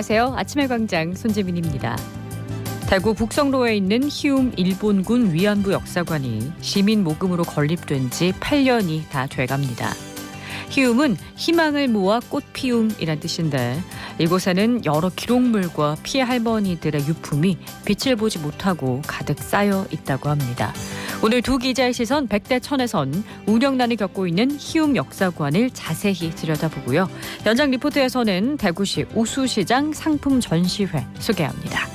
안녕하세요. 아침의 광장 손재민입니다. 대구 북성로에 있는 히움 일본군 위안부 역사관이 시민 모금으로 건립된 지 8년이 다 돼갑니다. 히움은 희망을 모아 꽃 피움이란 뜻인데 이곳에는 여러 기록물과 피해 할머니들의 유품이 빛을 보지 못하고 가득 쌓여 있다고 합니다. 오늘 두 기자의 시선 100대 천에선 운영난을 겪고 있는 히움 역사관을 자세히 들여다보고요. 현장 리포트에서는 대구시 우수시장 상품 전시회 소개합니다.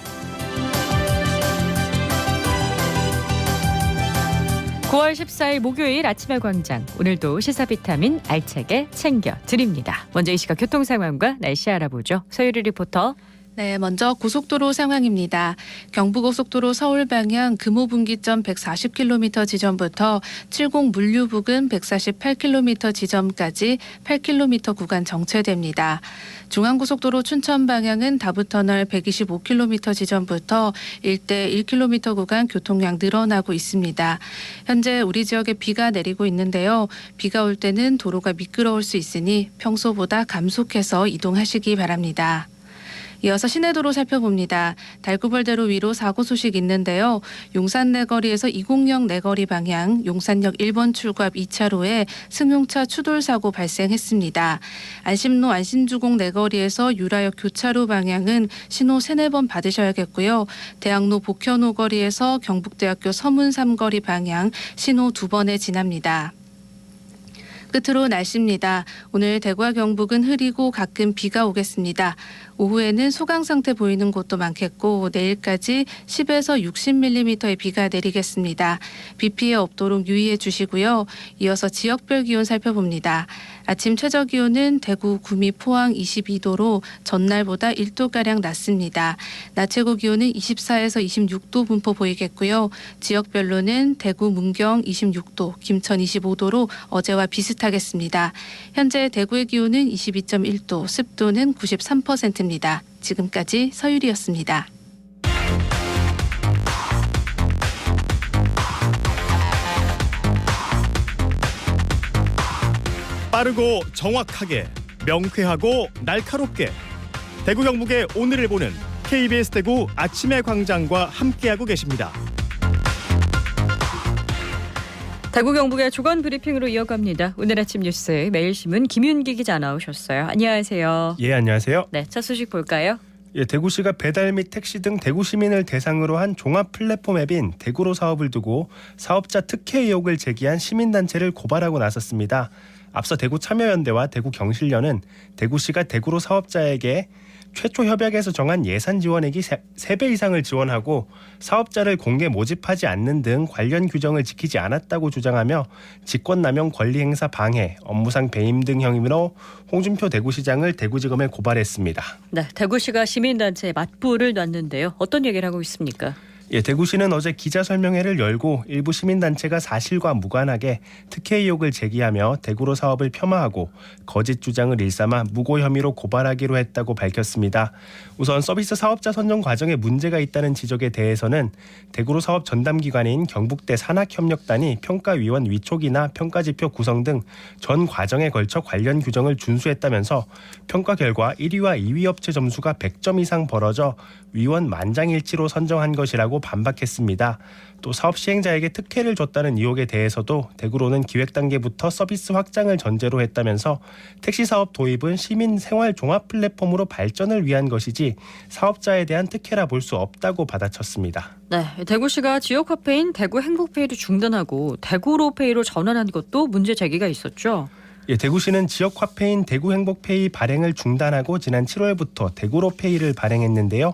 9월 14일 목요일 아침의 광장 오늘도 시사 비타민 알차게 챙겨 드립니다. 먼저 이 시각 교통 상황과 날씨 알아보죠. 서유리 리포터. 네, 먼저 고속도로 상황입니다. 경부고속도로 서울 방향 금호 분기점 140km 지점부터 70 물류 부근 148km 지점까지 8km 구간 정체됩니다. 중앙고속도로 춘천 방향은 다부터널 125km 지점부터 일대 1km 구간 교통량 늘어나고 있습니다. 현재 우리 지역에 비가 내리고 있는데요. 비가 올 때는 도로가 미끄러울 수 있으니 평소보다 감속해서 이동하시기 바랍니다. 이어서 시내도로 살펴봅니다. 달구벌대로 위로 사고 소식 있는데요. 용산 내거리에서 206 내거리 방향 용산역 1번 출구 앞 2차로에 승용차 추돌 사고 발생했습니다. 안심로 안심주공 내거리에서 유라역 교차로 방향은 신호 3, 4번 받으셔야겠고요. 대학로 복현호 거리에서 경북대학교 서문 3거리 방향 신호 2번에 지납니다. 끝으로 날씨입니다. 오늘 대구와 경북은 흐리고 가끔 비가 오겠습니다. 오후에는 소강 상태 보이는 곳도 많겠고 내일까지 10에서 60mm의 비가 내리겠습니다. 비 피해 없도록 유의해 주시고요. 이어서 지역별 기온 살펴봅니다. 아침 최저 기온은 대구, 구미, 포항 22도로 전날보다 1도가량 낮습니다. 낮 최고 기온은 24에서 26도 분포 보이겠고요. 지역별로는 대구, 문경 26도, 김천 25도로 어제와 비슷하겠습니다. 현재 대구의 기온은 22.1도, 습도는 93%입니다. 지금까지 서유리였습니다. 빠르고 정확하게 명쾌하고 날카롭게 대구 경북의 오늘을 보는 KBS 대구 아침의 광장과 함께하고 계십니다. 대구 경북의 주간 브리핑으로 이어갑니다. 오늘 아침 뉴스 매일신문 김윤기 기자 나오셨어요. 안녕하세요. 예, 안녕하세요. 네, 첫 소식 볼까요? 예, 대구시가 배달 및 택시 등 대구 시민을 대상으로 한 종합 플랫폼 앱인 대구로 사업을 두고 사업자 특혜 의혹을 제기한 시민단체를 고발하고 나섰습니다. 앞서 대구 참여연대와 대구 경실련은 대구시가 대구로 사업자에게 최초 협약에서 정한 예산 지원액이 3배 이상을 지원하고 사업자를 공개 모집하지 않는 등 관련 규정을 지키지 않았다고 주장하며 직권남용 권리행사 방해, 업무상 배임 등 혐의로 홍준표 대구시장을 대구지검에 고발했습니다. 네, 대구시가 시민단체에 맞불을 놨는데요. 어떤 얘기를 하고 있습니까? 예, 대구시는 어제 기자설명회를 열고 일부 시민단체가 사실과 무관하게 특혜 의혹을 제기하며 대구로 사업을 폄하하고 거짓 주장을 일삼아 무고 혐의로 고발하기로 했다고 밝혔습니다. 우선 서비스 사업자 선정 과정에 문제가 있다는 지적에 대해서는 대구로 사업 전담기관인 경북대 산학협력단이 평가위원 위촉이나 평가지표 구성 등 전 과정에 걸쳐 관련 규정을 준수했다면서 평가 결과 1위와 2위 업체 점수가 100점 이상 벌어져 위원 만장일치로 선정한 것이라고 반박했습니다. 또 사업 시행자에게 특혜를 줬다는 의혹에 대해서도 대구로는 기획 단계부터 서비스 확장을 전제로 했다면서 택시 사업 도입은 시민 생활 종합 플랫폼으로 발전을 위한 것이지 사업자에 대한 특혜라 볼 수 없다고 받아쳤습니다. 네, 대구시가 지역 화폐인 대구 행복페이를 중단하고 대구로페이로 전환한 것도 문제 제기가 있었죠. 예, 대구시는 지역 화폐인 대구 행복페이 발행을 중단하고 지난 7월부터 대구로페이를 발행했는데요.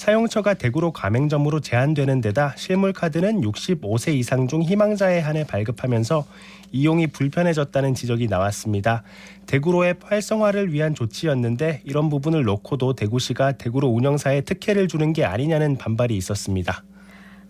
사용처가 대구로 가맹점으로 제한되는 데다 실물 카드는 65세 이상 중 희망자에 한해 발급하면서 이용이 불편해졌다는 지적이 나왔습니다. 대구로의 활성화를 위한 조치였는데 이런 부분을 놓고도 대구시가 대구로 운영사에 특혜를 주는 게 아니냐는 반발이 있었습니다.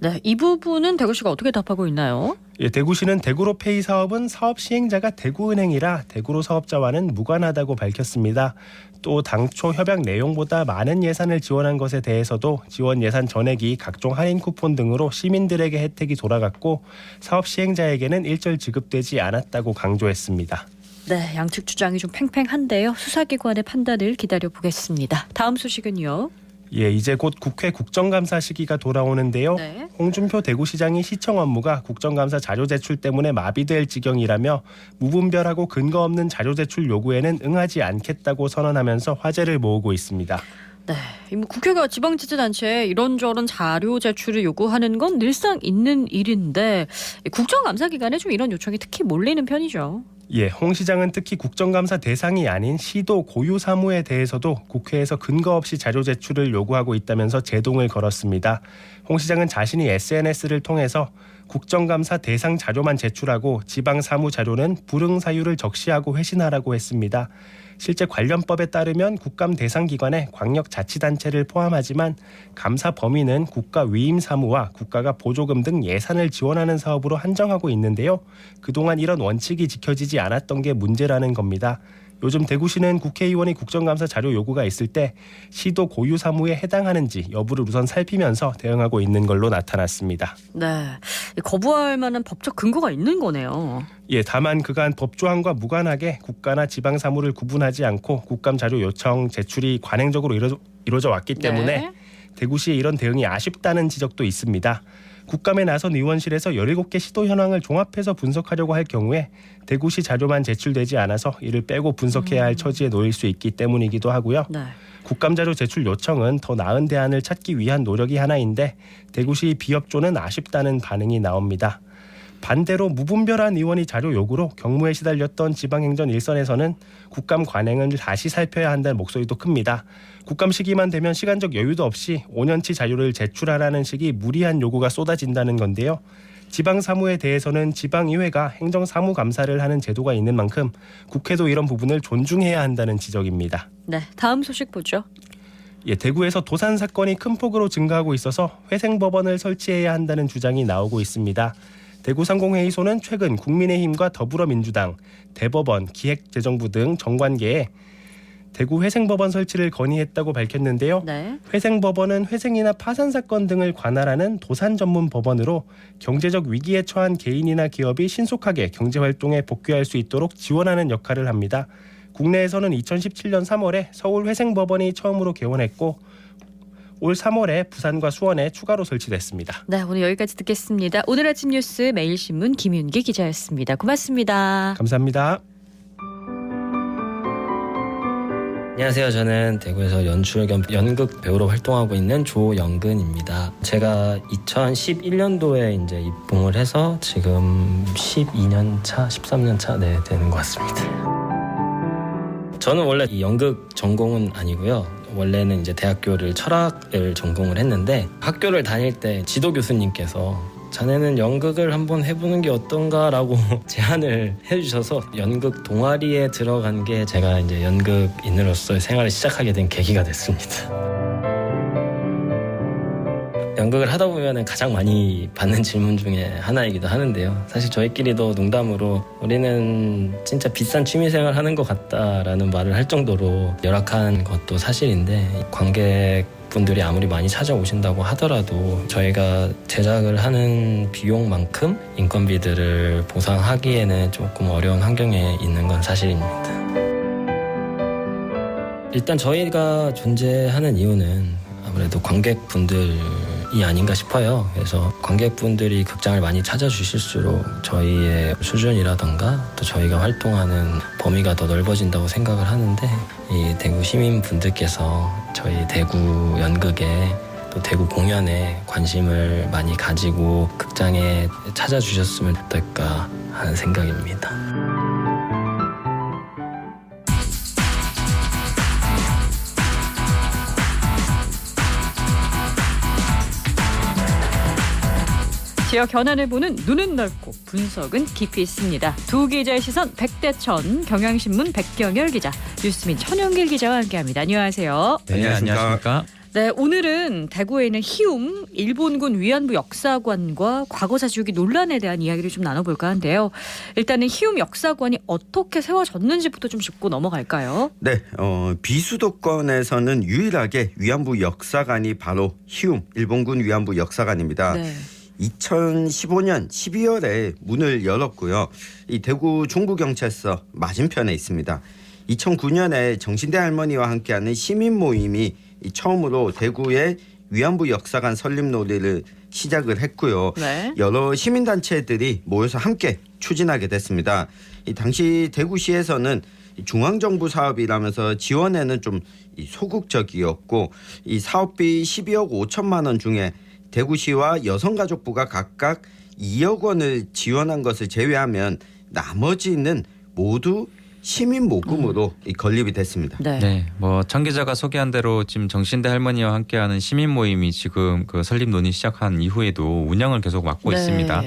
네, 이 부분은 대구시가 어떻게 답하고 있나요? 예, 대구시는 대구로 페이 사업은 사업 시행자가 대구은행이라 대구로 사업자와는 무관하다고 밝혔습니다. 또 당초 협약 내용보다 많은 예산을 지원한 것에 대해서도 지원 예산 전액이 각종 할인 쿠폰 등으로 시민들에게 혜택이 돌아갔고 사업 시행자에게는 일절 지급되지 않았다고 강조했습니다. 네, 양측 주장이 좀 팽팽한데요. 수사기관의 판단을 기다려 보겠습니다. 다음 소식은요. 예, 이제 곧 국회 국정감사 시기가 돌아오는데요. 네. 홍준표 대구시장이 시청 업무가 국정감사 자료 제출 때문에 마비될 지경이라며 무분별하고 근거 없는 자료 제출 요구에는 응하지 않겠다고 선언하면서 화제를 모으고 있습니다. 네, 이뭐 국회가 지방자치단체에 이런저런 자료 제출을 요구하는 건 늘상 있는 일인데 국정감사 기간에 좀 이런 요청이 특히 몰리는 편이죠. 예, 홍 시장은 특히 국정감사 대상이 아닌 시도 고유 사무에 대해서도 국회에서 근거 없이 자료 제출을 요구하고 있다면서 제동을 걸었습니다. 홍 시장은 자신이 SNS를 통해서 국정감사 대상 자료만 제출하고 지방 사무 자료는 불응 사유를 적시하고 회신하라고 했습니다. 실제 관련법에 따르면 국감 대상 기관에 광역 자치단체를 포함하지만 감사 범위는 국가 위임 사무와 국가가 보조금 등 예산을 지원하는 사업으로 한정하고 있는데요. 그동안 이런 원칙이 지켜지지 않았던 게 문제라는 겁니다. 요즘 대구시는 국회의원이 국정감사 자료 요구가 있을 때 시도 고유 사무에 해당하는지 여부를 우선 살피면서 대응하고 있는 걸로 나타났습니다. 네, 거부할 만한 법적 근거가 있는 거네요. 예, 다만 그간 법조항과 무관하게 국가나 지방 사무를 구분하지 않고 국감 자료 요청 제출이 관행적으로 이루, 이루어져 왔기 때문에 네. 대구시의 이런 대응이 아쉽다는 지적도 있습니다. 국감에 나선 의원실에서 17개 시도 현황을 종합해서 분석하려고 할 경우에 대구시 자료만 제출되지 않아서 이를 빼고 분석해야 할 처지에 놓일 수 있기 때문이기도 하고요. 네. 국감 자료 제출 요청은 더 나은 대안을 찾기 위한 노력이 하나인데 대구시 비협조는 아쉽다는 반응이 나옵니다. 반대로 무분별한 의원이 자료 요구로 경무에 시달렸던 지방행정 일선에서는 국감 관행을 다시 살펴야 한다는 목소리도 큽니다. 국감 시기만 되면 시간적 여유도 없이 5년치 자료를 제출하라는 식이 무리한 요구가 쏟아진다는 건데요. 지방 사무에 대해서는 지방의회가 행정사무 감사를 하는 제도가 있는 만큼 국회도 이런 부분을 존중해야 한다는 지적입니다. 네, 다음 소식 보죠. 예, 대구에서 도산 사건이 큰 폭으로 증가하고 있어서 회생법원을 설치해야 한다는 주장이 나오고 있습니다. 대구 상공회의소는 최근 국민의힘과 더불어민주당, 대법원, 기획재정부 등 정관계에 대구 회생법원 설치를 건의했다고 밝혔는데요. 네. 회생법원은 회생이나 파산 사건 등을 관할하는 도산 전문 법원으로 경제적 위기에 처한 개인이나 기업이 신속하게 경제 활동에 복귀할 수 있도록 지원하는 역할을 합니다. 국내에서는 2017년 3월에 서울 회생법원이 처음으로 개원했고 올 3월에 부산과 수원에 추가로 설치됐습니다. 네, 오늘 여기까지 듣겠습니다. 오늘 아침 뉴스 매일신문 김윤기 기자였습니다. 고맙습니다. 감사합니다. 안녕하세요. 저는 대구에서 연출 겸 연극 배우로 활동하고 있는 조영근입니다. 제가 2011년도에 이제 입봉을 해서 지금 12년 차, 13년 차 네, 되는 것 같습니다. 저는 원래 이 연극 전공은 아니고요. 원래는 이제 대학교를 철학을 전공을 했는데 학교를 다닐 때 지도 교수님께서 자네는 연극을 한번 해보는 게 어떤가라고 제안을 해주셔서 연극 동아리에 들어간 게 제가 이제 연극인으로서의 생활을 시작하게 된 계기가 됐습니다. 연극을 하다 보면 가장 많이 받는 질문 중에 하나이기도 하는데요. 사실 저희끼리도 농담으로 우리는 진짜 비싼 취미생활 하는 것 같다라는 말을 할 정도로 열악한 것도 사실인데 관객 분들이 아무리 많이 찾아오신다고 하더라도 저희가 제작을 하는 비용만큼 인건비들을 보상하기에는 조금 어려운 환경에 있는 건 사실입니다. 일단 저희가 존재하는 이유는 아무래도 관객분들이 아닌가 싶어요. 그래서 관객분들이 극장을 많이 찾아주실수록 저희의 수준이라던가 또 저희가 활동하는 범위가 더 넓어진다고 생각을 하는데 이 대구 시민분들께서 저희 대구 연극에 또 대구 공연에 관심을 많이 가지고 극장에 찾아주셨으면 어떨까 하는 생각입니다. 지역 현안을 보는 눈은 넓고 분석은 깊이 있습니다. 두 기자의 시선 백대천 경향신문 백경열 기자 뉴스민 천영길 기자와 함께합니다. 안녕하세요. 네, 안녕하십니까? 네, 오늘은 대구에 있는 히움 일본군 위안부 역사관과 과거 사주기 논란에 대한 이야기를 좀 나눠볼까 하는데요. 일단은 히움 역사관이 어떻게 세워졌는지부터 좀 짚고 넘어갈까요? 네, 어, 비수도권에서는 유일하게 위안부 역사관이 바로 히움 일본군 위안부 역사관입니다. 네. 2015년 12월에 문을 열었고요. 이 대구 중부경찰서 맞은편에 있습니다. 2009년에 정신대 할머니와 함께하는 시민 모임이 이 처음으로 대구의 위안부 역사관 설립놀이를 시작을 했고요. 네. 여러 시민단체들이 모여서 함께 추진하게 됐습니다. 이 당시 대구시에서는 이 중앙정부 사업이라면서 지원에는 좀이 소극적이었고 이 사업비 12억 5천만 원 중에 대구시와 여성가족부가 각각 2억 원을 지원한 것을 제외하면 나머지는 모두 시민 모금으로 이 건립이 됐습니다. 네. 네, 뭐청 기자가 소개한 대로 지금 정신대 할머니와 함께하는 시민 모임이 지금 그 설립 논의 시작한 이후에도 운영을 계속 맡고 네. 있습니다.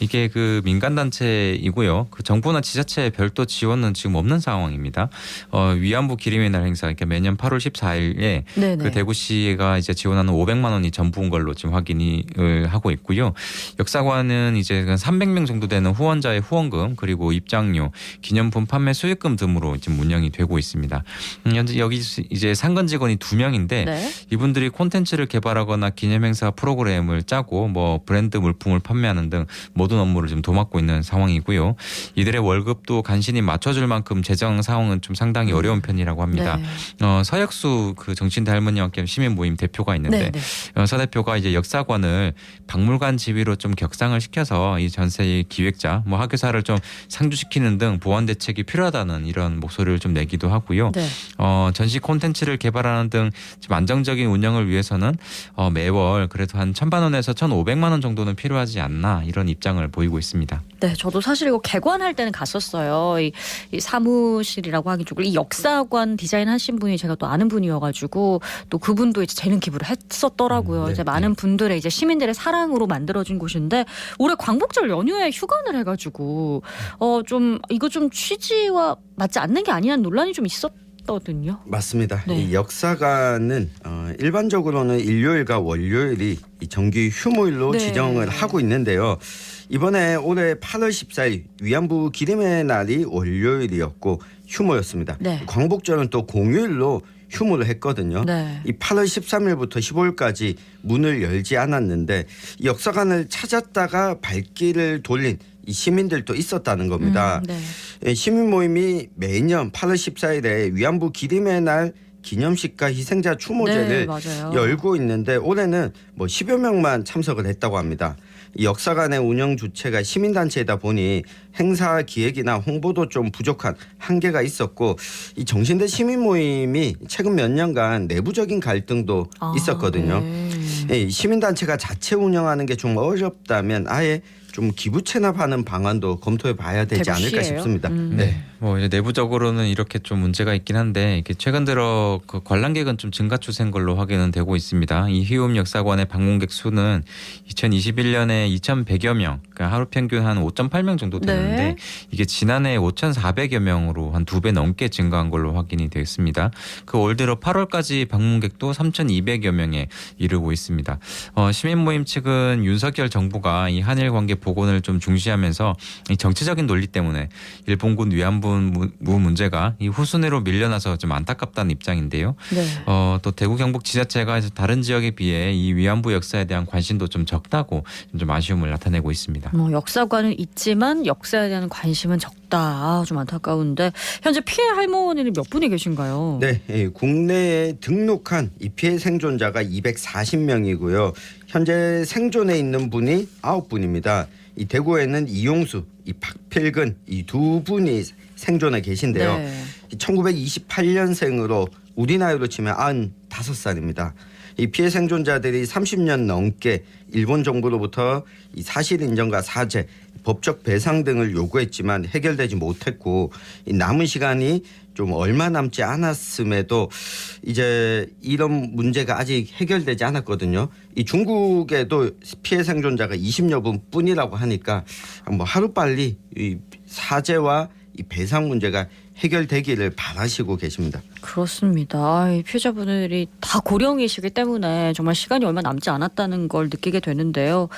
이게 그 민간 단체이고요. 그 정부나 지자체의 별도 지원은 지금 없는 상황입니다. 어, 위안부 기림의 날 행사, 그러니까 매년 8월 14일에 네네. 그 대구시가 이제 지원하는 500만 원이 전부인 걸로 지금 확인이 을 하고 있고요. 역사관은 이제 한 300명 정도 되는 후원자의 후원금 그리고 입장료, 기념품 판매 수익금 등으로 지금 운영이 되고 있습니다. 음, 현재 여기 이제 상근 직원이 두 명인데 네. 이분들이 콘텐츠를 개발하거나 기념 행사 프로그램을 짜고 뭐 브랜드 물품을 판매하는 등모 든 업무를 지금 도맡고 있는 상황이고요. 이들의 월급도 간신히 맞춰줄 만큼 재정 상황은 좀 상당히 어려운 편이라고 합니다. 네. 어, 서혁수 그 정신대 할머니와 함께 시민 모임 대표가 있는데 네. 네. 어, 서 대표가 이제 역사관을 박물관 지위로 좀 격상을 시켜서 이 전세의 기획자, 뭐 학교사를 좀 상주시키는 등 보완 대책이 필요하다는 이런 목소리를 좀 내기도 하고요. 네. 어, 전시 콘텐츠를 개발하는 등 좀 안정적인 운영을 위해서는 어, 매월 그래도 한 천만 원에서 천오백만 원 정도는 필요하지 않나 이런 입장을 보이고 있습니다. 네, 저도 사실 이거 개관할 때는 갔었어요. 이, 이 사무실이라고 하기 조금 이 역사관 디자인하신 분이 제가 또 아는 분이어가지고 또 그분도 이제 재능 기부를 했었더라고요. 음, 네, 이제 많은 분들의 이제 시민들의 사랑으로 만들어진 곳인데 올해 광복절 연휴에 휴관을 해가지고 어 좀 이거 좀 취지와 맞지 않는 게 아니냐는 논란이 좀 있었 거든요. 맞습니다. 네. 이 역사관은 어, 일반적으로는 일요일과 월요일이 이 정기 휴무일로 네. 지정을 하고 있는데요. 이번에 올해 8월 14일 위안부 기림의 날이 월요일이었고 휴무였습니다. 네. 광복절은 또 공휴일로 휴무를 했거든요. 네. 이 8월 13일부터 15일까지 문을 열지 않았는데 이 역사관을 찾았다가 발길을 돌린 이 시민들도 있었다는 겁니다. 음, 네. 예, 시민 모임이 매년 8월 14일에 위안부 기림의 날 기념식과 희생자 네, 추모제를 맞아요. 열고 있는데 올해는 뭐 10여 명만 참석을 했다고 합니다. 이 역사관의 운영 주체가 시민단체이다 보니 행사 기획이나 홍보도 좀 부족한 한계가 있었고 이 정신대 시민 모임이 최근 몇 년간 내부적인 갈등도 아, 있었거든요. 네. 시민단체가 자체 운영하는 게 좀 어렵다면 아예 좀 기부 체납하는 방안도 검토해 봐야 되지 않을까 대구시예요? 싶습니다. 음. 네. 뭐 이제 내부적으로는 이렇게 좀 문제가 있긴 한데 이게 최근 들어 그 관람객은 좀 증가 추세인 걸로 확인은 되고 있습니다. 이 희움 역사관의 방문객 수는 2021년에 2,100여 명, 그러니까 하루 평균 한 5.8명 정도 되는데 네. 이게 지난해 5,400여 명으로 한 두 배 넘게 증가한 걸로 확인이 되어 있습니다. 그 올 들어 8월까지 방문객도 3,200여 명에 이르고 있습니다. 어, 시민 모임 측은 윤석열 정부가 이 한일 관계 복원을 좀 중시하면서 이 정치적인 논리 때문에 일본군 위안부 문제가 이 후순위로 밀려나서 좀 안타깝다는 입장인데요. 네. 어, 또 대구 경북 지자체가 다른 지역에 비해 이 위안부 역사에 대한 관심도 좀 적다고 좀 아쉬움을 나타내고 있습니다. 뭐 역사관은 있지만 역사에 대한 관심은 적다. 아, 좀 안타까운데 현재 피해 할머니는 몇 분이 계신가요? 네, 예, 국내에 등록한 이 피해 생존자가 240명이고요. 현재 생존에 있는 분이 9분입니다. 이 대구에는 이용수, 이 박필근 이 두 분이 생존에 계신데요. 네. 1928년생으로 우리 나이로 치면 95살입니다. 이 피해 생존자들이 30년 넘게 일본 정부로부터 이 사실 인정과 사죄, 법적 배상 등을 요구했지만 해결되지 못했고 이 남은 시간이 좀 얼마 남지 않았음에도 이제 이런 문제가 아직 해결되지 않았거든요. 이 중국에도 피해 생존자가 20여 분 뿐이라고 하니까 뭐 하루 빨리 이 사죄와 이 배상 문제가 해결되기를 바라시고 계십니다. 그렇습니다. 아, 이 피해자분들이 다 고령이시기 때문에 정말 시간이 얼마 남지 않았다는 걸 느끼게 되는데요.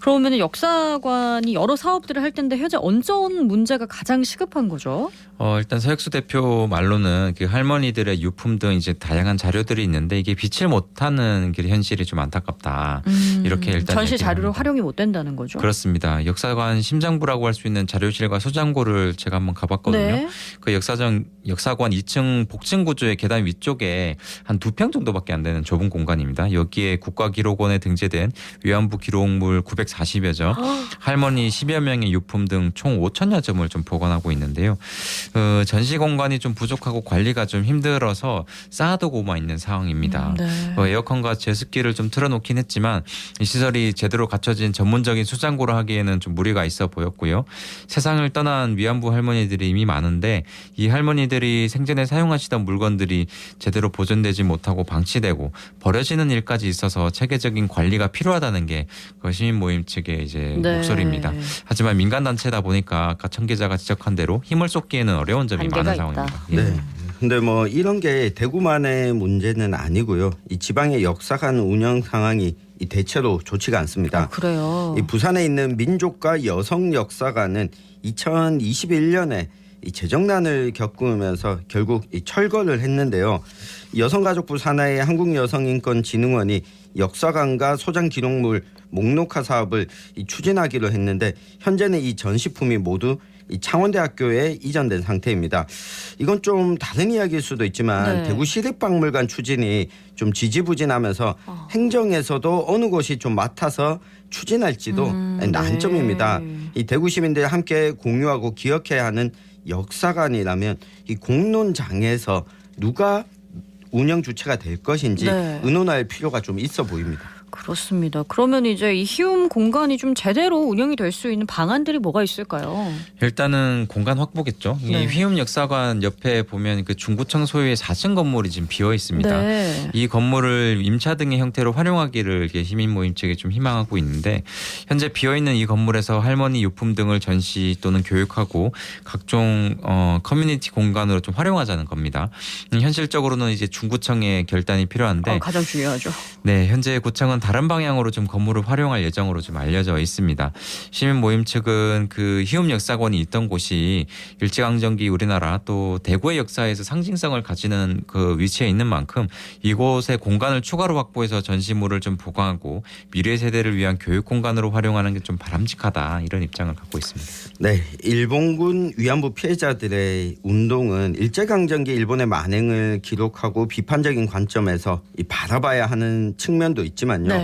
그러면 역사관이 여러 사업들을 할 텐데 현재 언전 문제가 가장 시급한 거죠? 어, 일단 서혁수 대표 말로는 그 할머니들의 유품 등 이제 다양한 자료들이 있는데 이게 빛을 못하는 그 현실이 좀 안타깝다. 음. 이렇게 일단 전시 자료로. 활용이 못 된다는 거죠. 그렇습니다. 역사관 심장부라고 할 수 있는 자료실과 소장고를 제가 한번 가봤거든요. 네. 그 역사정 역사관 2층 복층 구조의 계단 위쪽에 한 두 평 정도밖에 안 되는 좁은 공간입니다. 여기에 국가기록원에 등재된 위안부 기록물 940여 점, 할머니 10여 명의 유품 등 총 5천여 점을 좀 보관하고 있는데요. 어, 전시 공간이 좀 부족하고 관리가 좀 힘들어서 쌓아두고만 있는 상황입니다. 네. 어, 에어컨과 제습기를 좀 틀어놓긴 했지만 이 시설이 제대로 갖춰진 전문적인 수장고를 하기에는 좀 무리가 있어 보였고요. 세상을 떠난 위안부 할머니들이 이미 많은데 이 할머니들이 생전에 사용하시던 물건 들이 제대로 보존되지 못하고 방치되고 버려지는 일까지 있어서 체계적인 관리가 필요하다는 게 그 시민 모임 측의 이제 네. 목소리입니다. 하지만 민간 단체다 보니까 아까 청 기자가 지적한 대로 힘을 쏟기에는 어려운 점이 많은 있다. 상황입니다. 예. 네. 근데 뭐 이런 게 대구만의 문제는 아니고요. 이 지방의 역사관 운영 상황이 이 대체로 좋지가 않습니다. 아, 그래요. 이 부산에 있는 민족과 여성 역사관은 2021년에 이 재정난을 겪으면서 결국 이 철거를 했는데요. 여성가족부 산하의 한국여성인권진흥원이 역사관과 소장 기록물 목록화 사업을 이 추진하기로 했는데 현재는 이 전시품이 모두 이 창원대학교에 이전된 상태입니다. 이건 좀 다른 이야기일 수도 있지만 네. 대구 시립박물관 추진이 좀 지지부진하면서 어. 행정에서도 어느 곳이 좀 맡아서 추진할지도 음, 난점입니다. 네. 이 대구 시민들 함께 공유하고 기억해야 하는 역사관이라면 이 공론장에서 누가 운영 주체가 될 것인지 네. 의논할 필요가 좀 있어 보입니다. 그렇습니다. 그러면 이제 이 희움 공간이 좀 제대로 운영이 될 수 있는 방안들이 뭐가 있을까요? 일단은 공간 확보겠죠. 네. 이 휘움 역사관 옆에 보면 그 중구청 소유의 4층 건물이 지금 비어 있습니다. 네. 이 건물을 임차 등의 형태로 활용하기를 시민 모임 측이 좀 희망하고 있는데 현재 비어 있는 이 건물에서 할머니 유품 등을 전시 또는 교육하고 각종 어, 커뮤니티 공간으로 좀 활용하자는 겁니다. 음, 현실적으로는 이제 중구청의 결단이 필요한데 어, 가장 중요하죠. 네, 현재 구청은 다른 방향으로 좀 건물을 활용할 예정으로 좀 알려져 있습니다. 시민 모임 측은 그 희움 역사관이 있던 곳이 일제강점기 우리나라 또 대구의 역사에서 상징성을 가지는 그 위치에 있는 만큼 이곳에 공간을 추가로 확보해서 전시물을 좀 보강하고 미래 세대를 위한 교육 공간으로 활용하는 게 좀 바람직하다 이런 입장을 갖고 있습니다. 네, 일본군 위안부 피해자들의 운동은 일제강점기 일본의 만행을 기록하고 비판적인 관점에서 이 바라봐야 하는 측면도 있지만요. 네.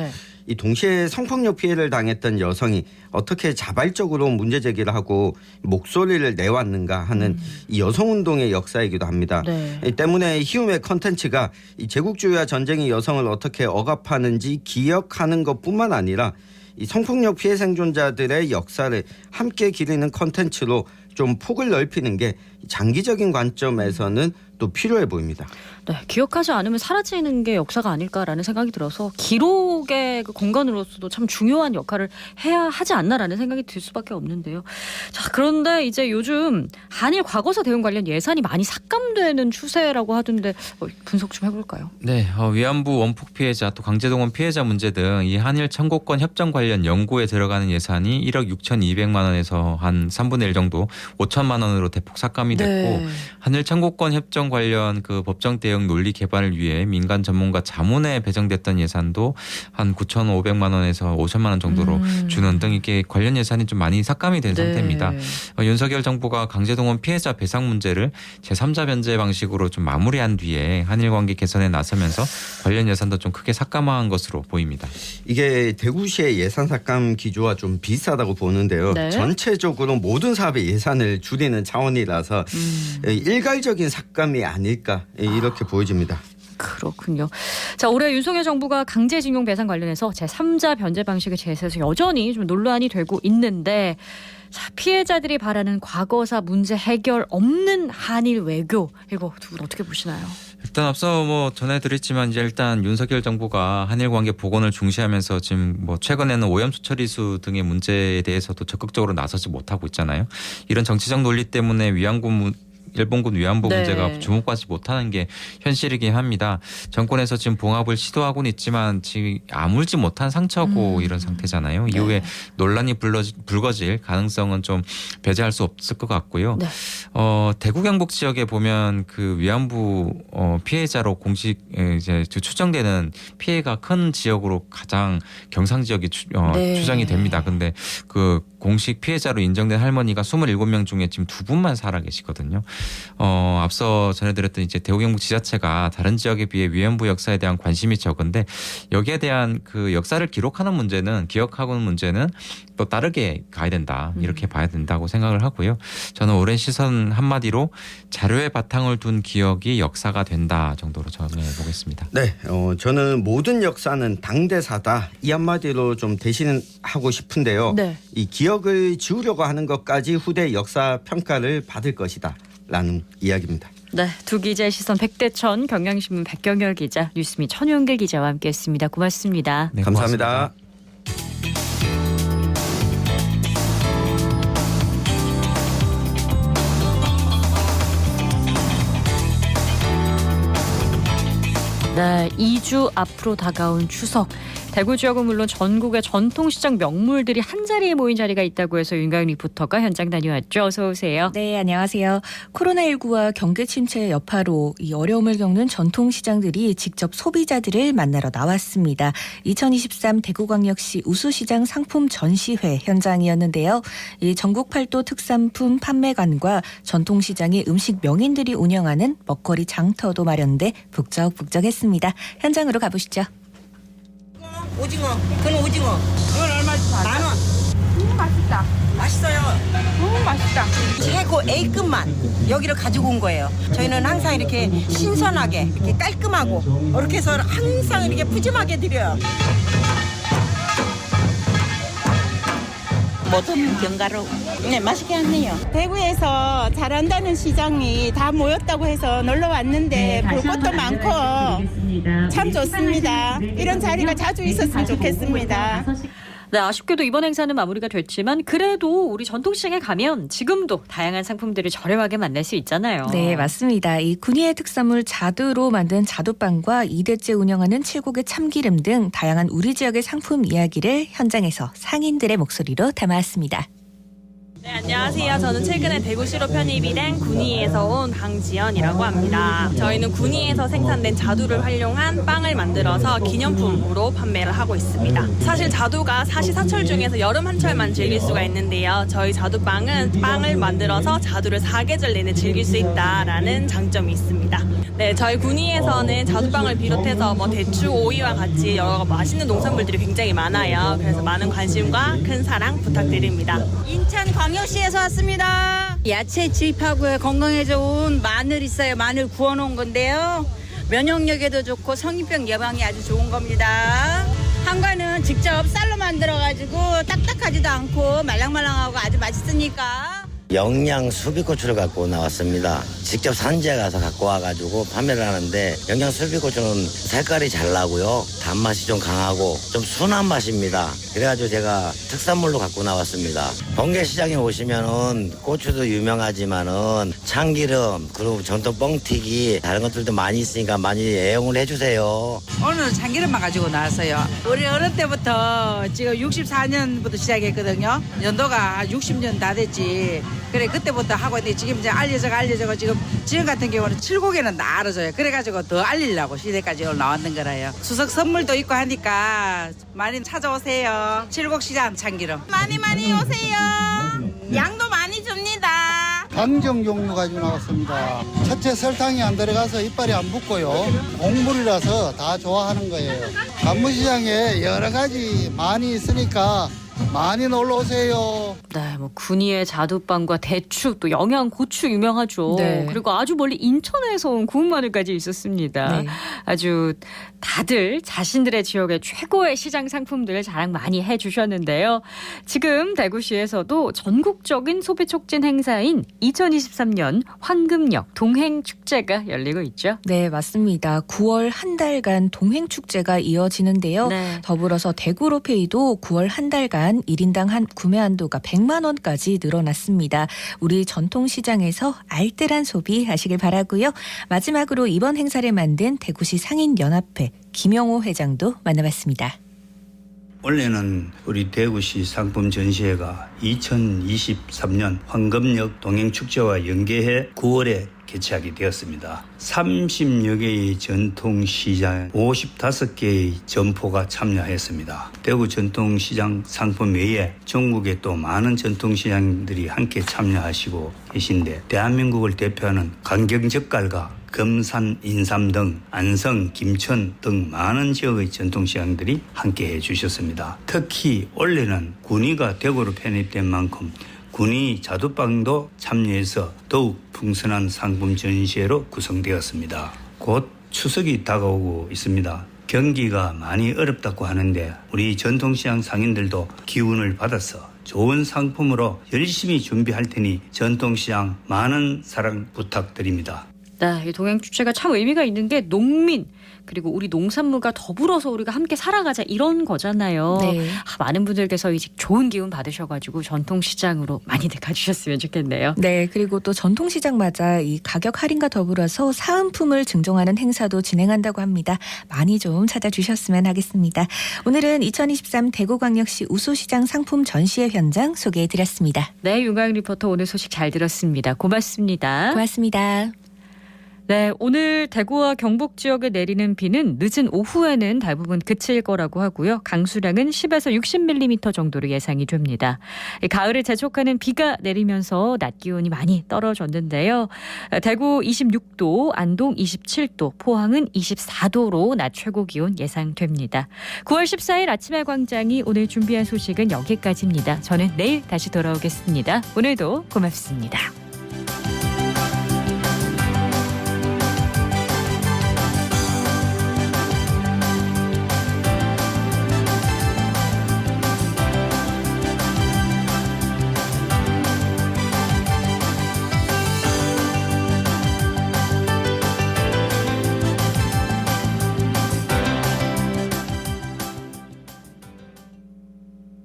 이 동시에 성폭력 피해를 당했던 여성이 어떻게 자발적으로 문제 제기를 하고 목소리를 내왔는가 하는 이 여성 운동의 역사이기도 합니다. 네. 이 때문에 희움의 컨텐츠가 이 제국주의와 전쟁이 여성을 어떻게 억압하는지 기억하는 것뿐만 아니라 이 성폭력 피해 생존자들의 역사를 함께 기리는 컨텐츠로 좀 폭을 넓히는 게 장기적인 관점에서는 또 필요해 보입니다. 네, 기억하지 않으면 사라지는 게 역사가 아닐까라는 생각이 들어서 기록의 그 공간으로서도 참 중요한 역할을 해야 하지 않나라는 생각이 들 수밖에 없는데요. 자, 그런데 이제 요즘 한일 과거사 대응 관련 예산이 많이 삭감되는 추세라고 하던데 어, 분석 좀 해볼까요? 네, 어, 위안부 원폭 피해자 또 강제동원 피해자 문제 등 이 한일 청구권 협정 관련 연구에 들어가는 예산이 1억 6,200만 원에서 한 3분의 1 정도 5천만 원으로 대폭 삭감이 됐고 네. 한일 청구권 협정 관련 그 법정 대응 논리 개발을 위해 민간 전문가 자문에 배정됐던 예산도 한 9,500만 원에서 5천만 원 정도로 음. 주는 등 이게 관련 예산이 좀 많이 삭감이 된 네. 상태입니다. 어, 윤석열 정부가 강제동원 피해자 배상 문제를 제3자 변제 방식으로 좀 마무리한 뒤에 한일 관계 개선에 나서면서 관련 예산도 좀 크게 삭감한 것으로 보입니다. 이게 대구시의 예산 삭감 기조와 좀 비슷하다고 보는데요. 네. 전체적으로 모든 사업의 예산을 줄이는 차원이라서 음. 일괄적인 삭감이 아닐까 이렇게 보여집니다. 그렇군요. 자, 올해 윤석열 정부가 강제징용 배상 관련해서 제3자 변제 방식을 제시해서 여전히 좀 논란이 되고 있는데 자, 피해자들이 바라는 과거사 문제 해결 없는 한일 외교 이거 두 분 어떻게 보시나요? 일단 앞서 뭐 전해드렸지만 이제 일단 윤석열 정부가 한일 관계 복원을 중시하면서 지금 뭐 최근에는 오염수 처리수 등의 문제에 대해서도 적극적으로 나서지 못하고 있잖아요. 이런 정치적 논리 때문에 위안부 문- 일본군 위안부 네. 문제가 주목받지 못하는 게 현실이긴 합니다. 정권에서 지금 봉합을 시도하고는 있지만 지금 아물지 못한 상처고 음. 이런 상태잖아요. 이후에 네. 논란이 불러, 불거질 가능성은 좀 배제할 수 없을 것 같고요. 네. 어, 대구 경북 지역에 보면 그 위안부 어, 피해자로 공식 에, 이제 추정되는 피해가 큰 지역으로 가장 경상 지역이 추, 어, 네. 추정이 됩니다. 근데 그 공식 피해자로 인정된 할머니가 27명 중에 지금 두 분만 살아 계시거든요. 어, 앞서 전해드렸던 이제 대구 경북 지자체가 다른 지역에 비해 위안부 역사에 대한 관심이 적은데 여기에 대한 그 역사를 기록하는 문제는 기억하는 문제는 또 다르게 가야 된다 이렇게 봐야 된다고 생각을 하고요. 저는 오랜 시선 한마디로 자료의 바탕을 둔 기억이 역사가 된다 정도로 정해 보겠습니다. 네, 어, 저는 모든 역사는 당대사다 이 한마디로 좀 대신하고 싶은데요. 네. 이 기억을 지우려고 하는 것까지 후대 역사 평가를 받을 것이다 라는 이야기입니다. 네, 두 기자의 시선 백대천 경향신문 백경열 기자, 뉴스미 천용길 기자와 함께했습니다. 고맙습니다. 네, 감사합니다. 고맙습니다. 네, 2주 앞으로 다가온 추석. 대구 지역은 물론 전국의 전통시장 명물들이 한 자리에 모인 자리가 있다고 해서 윤가영 리포터가 현장 다녀왔죠. 어서 오세요. 네, 안녕하세요. 코로나19와 경기 침체의 여파로 이 어려움을 겪는 전통시장들이 직접 소비자들을 만나러 나왔습니다. 2023 대구광역시 우수시장 상품 전시회 현장이었는데요. 이 전국 팔도 특산품 판매관과 전통시장의 음식 명인들이 운영하는 먹거리 장터도 마련돼 북적북적했습니다. 현장으로 가보시죠. 오징어. 그건 오징어. 그건 얼마지? 만 원. 음, 맛있다. 맛있어요. 음, 맛있다. 최고 A급만 여기를 가지고 온 거예요. 저희는 항상 이렇게 신선하게, 이렇게 깔끔하고, 이렇게 해서 항상 이렇게 푸짐하게 드려요. 모든 견과류. 네, 맛있게 했네요. 대구에서 잘한다는 시장이 다 모였다고 해서 놀러 왔는데 볼 것도 많고 참 좋습니다. 이런 자리가 자주 있었으면 좋겠습니다. 네, 아쉽게도 이번 행사는 마무리가 됐지만 그래도 우리 전통시장에 가면 지금도 다양한 상품들을 저렴하게 만날 수 있잖아요. 네, 맞습니다. 이 군위의 특산물 자두로 만든 자두빵과 2대째 운영하는 칠곡의 참기름 등 다양한 우리 지역의 상품 이야기를 현장에서 상인들의 목소리로 담아왔습니다. 네, 안녕하세요. 저는 최근에 대구시로 편입이 된 군위에서 온 강지연이라고 합니다. 저희는 군위에서 생산된 자두를 활용한 빵을 만들어서 기념품으로 판매를 하고 있습니다. 사실 자두가 사시사철 중에서 여름 한철만 즐길 수가 있는데요. 저희 자두빵은 빵을 만들어서 자두를 사계절 내내 즐길 수 있다라는 장점이 있습니다. 네, 저희 군위에서는 자두빵을 비롯해서 뭐 대추, 오이와 같이 여러 맛있는 농산물들이 굉장히 많아요. 그래서 많은 관심과 큰 사랑 부탁드립니다. 인천 광역시에서 왔습니다. 야채 주입하고요. 건강에 좋은 마늘 있어요. 마늘 구워 놓은 건데요. 면역력에도 좋고 성인병 예방에 아주 좋은 겁니다. 한과는 직접 쌀로 만들어가지고 딱딱하지도 않고 말랑말랑하고 아주 맛있으니까. 영양 수비고추를 갖고 나왔습니다. 직접 산지에 가서 갖고 와가지고 판매를 하는데 영양 수비고추는 색깔이 잘 나고요. 단맛이 좀 강하고 좀 순한 맛입니다. 그래가지고 제가 특산물로 갖고 나왔습니다. 번개시장에 오시면은 고추도 유명하지만은 참기름 그리고 전통 뻥튀기 다른 것들도 많이 있으니까 많이 애용을 해주세요. 오늘 참기름만 가지고 나왔어요. 우리 어릴 때부터 지금 64년부터 시작했거든요. 연도가 60년 다 됐지. 그래 그때부터 하고 있는데 지금 이제 알려져가 알려져가 지금 지금 같은 경우는 칠곡에는 다 알아줘요. 그래가지고 더 알리려고 시대까지 오늘 나왔는 거라요. 추석 선물도 있고 하니까 많이 찾아오세요. 칠곡 시장 참기름. 많이 많이 오세요. 양도 많이 줍니다. 강정 종류 가지고 나왔습니다. 첫째 설탕이 안 들어가서 이빨이 안 붓고요. 곡물이라서 다 좋아하는 거예요. 간무시장에 여러 가지 많이 있으니까 많이 놀러 오세요. 네, 뭐 군위의 자두빵과 대추 또 영양 고추 유명하죠. 네. 그리고 아주 멀리 인천에서 온 구운 마늘까지 있었습니다. 네. 아주 다들 자신들의 지역의 최고의 시장 상품들을 자랑 많이 해 주셨는데요. 지금 대구시에서도 전국적인 소비 촉진 행사인 2023년 황금역 동행 축제가 열리고 있죠. 네, 맞습니다. 9월 한 달간 동행 축제가 이어지는데요. 네. 더불어서 대구로페이도 9월 한 달간 동안 1인당 한 구매 한도가 100만 원까지 늘어났습니다. 우리 전통시장에서 알뜰한 소비 하시길 바라고요. 마지막으로 이번 행사를 만든 대구시 상인연합회 김영호 회장도 만나봤습니다. 원래는 우리 대구시 상품 전시회가 2023년 황금역 동행축제와 연계해 9월에 개최하게 되었습니다. 30여 개의 전통시장 55개의 점포가 참여했습니다. 대구 전통시장 상품 외에 전국에 또 많은 전통시장들이 함께 참여하시고 계신데 대한민국을 대표하는 강경젓갈과 금산, 인삼 등 안성, 김천 등 많은 지역의 전통시장들이 함께해 주셨습니다. 특히 올해는 군위가 대구로 편입된 만큼 군위 자두빵도 참여해서 더욱 풍성한 상품 전시회로 구성되었습니다. 곧 추석이 다가오고 있습니다. 경기가 많이 어렵다고 하는데 우리 전통시장 상인들도 기운을 받아서 좋은 상품으로 열심히 준비할 테니 전통시장 많은 사랑 부탁드립니다. 네, 이 동행 주체가 참 의미가 있는 게 농민 그리고 우리 농산물과 더불어서 우리가 함께 살아가자 이런 거잖아요. 네. 아, 많은 분들께서 이제 좋은 기운 받으셔가지고 전통시장으로 많이들 가주셨으면 좋겠네요. 네, 그리고 또 전통시장마다 이 가격 할인과 더불어서 사은품을 증정하는 행사도 진행한다고 합니다. 많이 좀 찾아주셨으면 하겠습니다. 오늘은 2023 대구광역시 우수시장 상품 전시회 현장 소개해드렸습니다. 네, 윤강 리포터 오늘 소식 잘 들었습니다. 고맙습니다. 고맙습니다. 네, 오늘 대구와 경북 지역에 내리는 비는 늦은 오후에는 대부분 그칠 거라고 하고요. 강수량은 10에서 60mm 정도로 예상이 됩니다. 가을을 재촉하는 비가 내리면서 낮 기온이 많이 떨어졌는데요. 대구 26도, 안동 27도, 포항은 24도로 낮 최고 기온 예상됩니다. 9월 14일 아침의 광장이 오늘 준비한 소식은 여기까지입니다. 저는 내일 다시 돌아오겠습니다. 오늘도 고맙습니다.